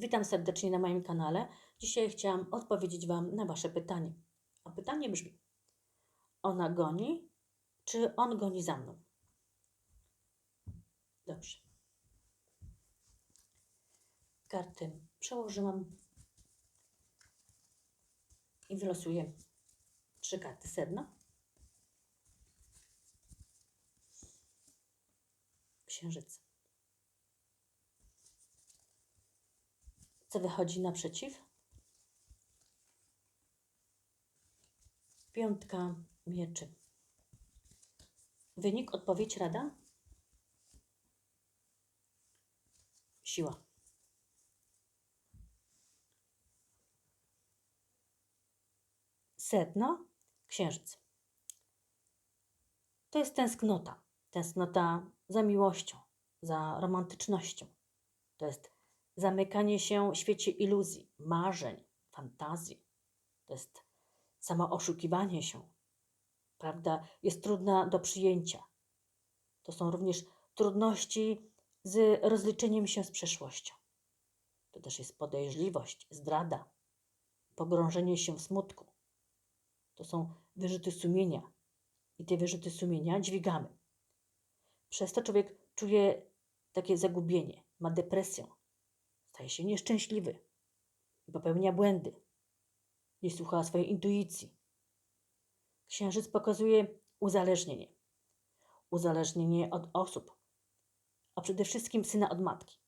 Witam serdecznie na moim kanale. Dzisiaj chciałam odpowiedzieć Wam na Wasze pytanie. A pytanie brzmi: Ona goni, czy on goni za mną? Dobrze. Karty przełożyłam i wylosuję trzy karty sedno. Księżyc. Co wychodzi naprzeciw? Piątka mieczy. Wynik, odpowiedź, rada? Siła. Sedno, księżyc. To jest tęsknota. Tęsknota za miłością, za romantycznością. To jest zamykanie się w świecie iluzji, marzeń, fantazji. To jest samo oszukiwanie się. Prawda jest trudna do przyjęcia. To są również trudności z rozliczeniem się z przeszłością. To też jest podejrzliwość, zdrada, pogrążenie się w smutku. To są wyrzuty sumienia. I te wyrzuty sumienia dźwigamy. Przez to człowiek czuje takie zagubienie, ma depresję, staje się nieszczęśliwy i popełnia błędy. Nie słucha swojej intuicji. Księżyc pokazuje uzależnienie. Uzależnienie od osób, a przede wszystkim syna od matki.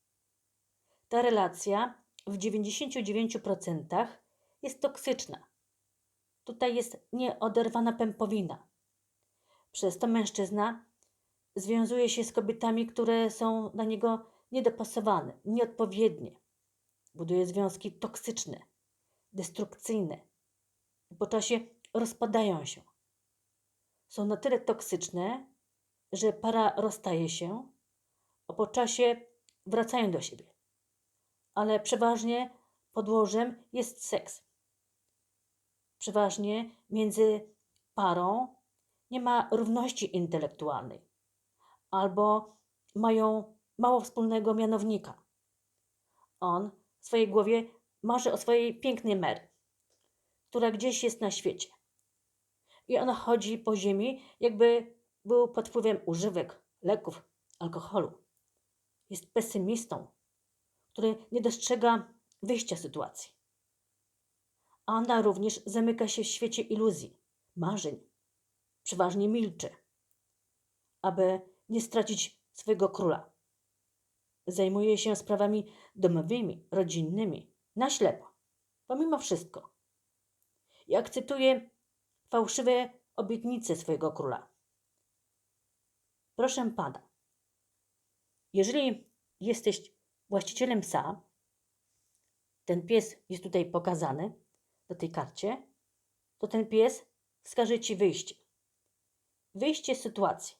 Ta relacja w 99% jest toksyczna. Tutaj jest nieoderwana pępowina. Przez to mężczyzna związuje się z kobietami, które są dla niego niedopasowane, nieodpowiednie. Buduje związki toksyczne, destrukcyjne. Po czasie rozpadają się. Są na tyle toksyczne, że para rozstaje się, a po czasie wracają do siebie. Ale przeważnie podłożem jest seks. Przeważnie między parą nie ma równości intelektualnej albo mają mało wspólnego mianownika. On w swojej głowie marzy o swojej pięknej Mary, która gdzieś jest na świecie. I ona chodzi po ziemi, jakby był pod wpływem używek, leków, alkoholu. Jest pesymistą, który nie dostrzega wyjścia sytuacji. A ona również zamyka się w świecie iluzji, marzeń. Przeważnie milczy, aby nie stracić swojego króla. Zajmuje się sprawami domowymi, rodzinnymi, na ślepo, pomimo wszystko. I akceptuje fałszywe obietnice swojego króla. Proszę pana, jeżeli jesteś właścicielem psa, ten pies jest tutaj pokazany na tej karcie, to ten pies wskaże ci wyjście. Wyjście z sytuacji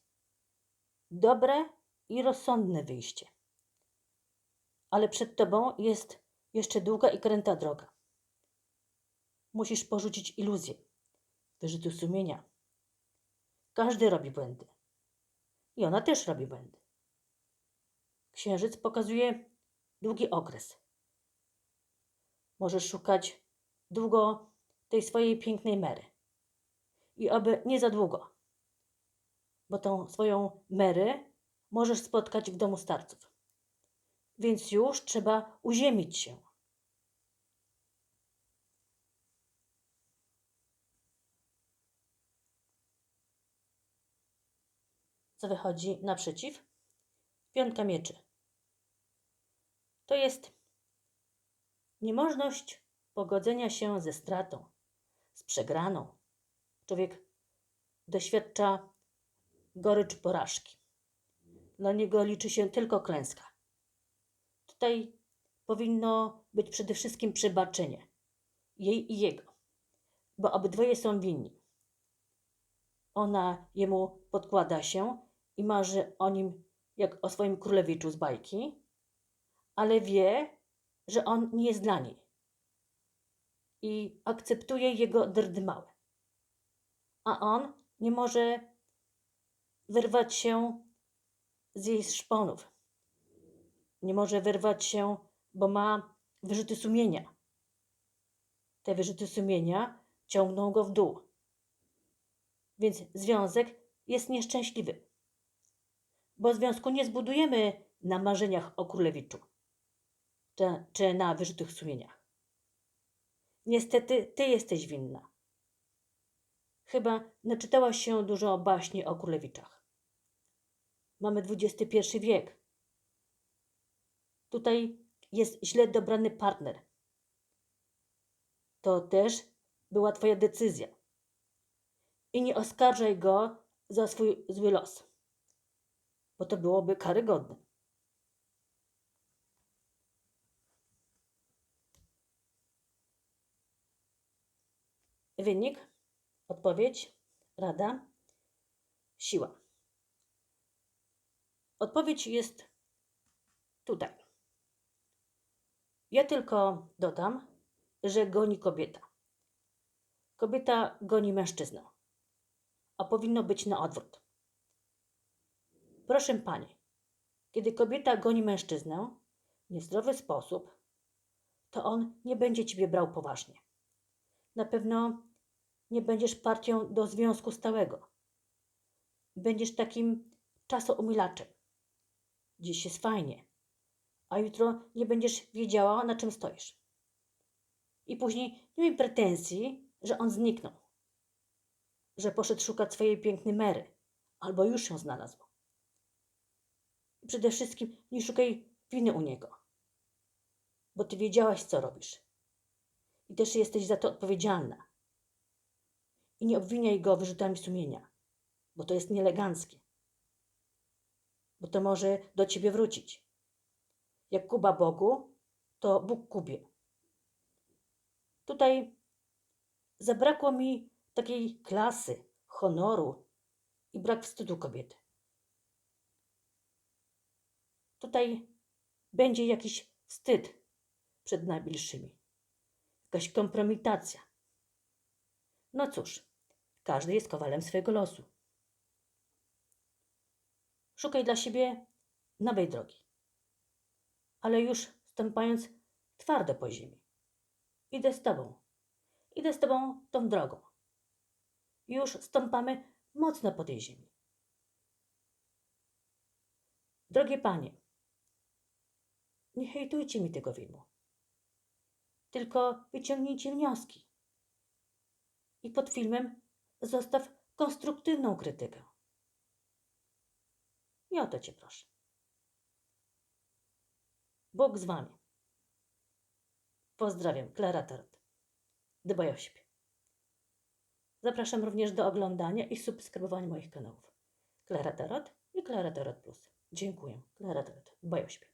dobre i rozsądne wyjście. Ale przed tobą jest jeszcze długa i kręta droga. Musisz porzucić iluzję, wyrzuty sumienia. Każdy robi błędy. I ona też robi błędy. Księżyc pokazuje długi okres. Możesz szukać długo tej swojej pięknej Mary. I oby nie za długo bo tą swoją Mary możesz spotkać w domu starców. Więc już trzeba uziemić się. Co wychodzi naprzeciw? Piątka mieczy. To jest niemożność pogodzenia się ze stratą, z przegraną. Człowiek doświadcza gorycz porażki. Dla niego liczy się tylko klęska. Tutaj powinno być przede wszystkim przebaczenie jej i jego, bo obydwoje są winni. Ona jemu podkłada się i marzy o nim jak o swoim królewiczu z bajki, ale wie, że on nie jest dla niej i akceptuje jego drdymały. A on nie może wyrwać się z jej szponów. Nie może wyrwać się, bo ma wyrzuty sumienia. Te wyrzuty sumienia ciągną go w dół. Więc związek jest nieszczęśliwy. Bo związku nie zbudujemy na marzeniach o królewiczu czy, czy na wyrzutych sumieniach. Niestety, ty jesteś winna. Chyba naczytałaś się dużo baśni o królewiczach. Mamy XXI wiek. Tutaj jest źle dobrany partner. To też była Twoja decyzja. I nie oskarżaj go za swój zły los, bo to byłoby karygodne. Wynik, odpowiedź, rada, siła. Odpowiedź jest tutaj. Ja tylko dodam, że goni kobieta. Kobieta goni mężczyznę, a powinno być na odwrót. Proszę pani, kiedy kobieta goni mężczyznę w niezdrowy sposób, to on nie będzie ciebie brał poważnie. Na pewno nie będziesz partią do związku stałego. Będziesz takim czasoumilaczem. Dziś jest fajnie, a jutro nie będziesz wiedziała, na czym stoisz. I później nie miej pretensji, że on zniknął, że poszedł szukać swojej pięknej Mary, albo już ją znalazł. I przede wszystkim nie szukaj winy u niego, bo ty wiedziałaś, co robisz. I też jesteś za to odpowiedzialna. I nie obwiniaj go wyrzutami sumienia, bo to jest nieeleganckie. Bo to może do ciebie wrócić. Jak Kuba Bogu, to Bóg Kubie. Tutaj zabrakło mi takiej klasy, honoru i brak wstydu kobiety. Tutaj będzie jakiś wstyd przed najbliższymi, jakaś kompromitacja. No cóż, każdy jest kowalem swojego losu. Szukaj dla siebie nowej drogi, ale już stąpając twardo po ziemi. Idę z tobą, idę z tobą tą drogą. Już stąpamy mocno po tej ziemi. Drogie panie, nie hejtujcie mi tego filmu, tylko wyciągnijcie wnioski. I pod filmem zostaw konstruktywną krytykę. I o to cię proszę. Bóg z wami. Pozdrawiam, Klara Tarot. Dbaj o siebie. Zapraszam również do oglądania i subskrybowania moich kanałów. Klara Tarot i Klara Tarot Plus. Dziękuję. Klara Tarot. Dbaj o siebie.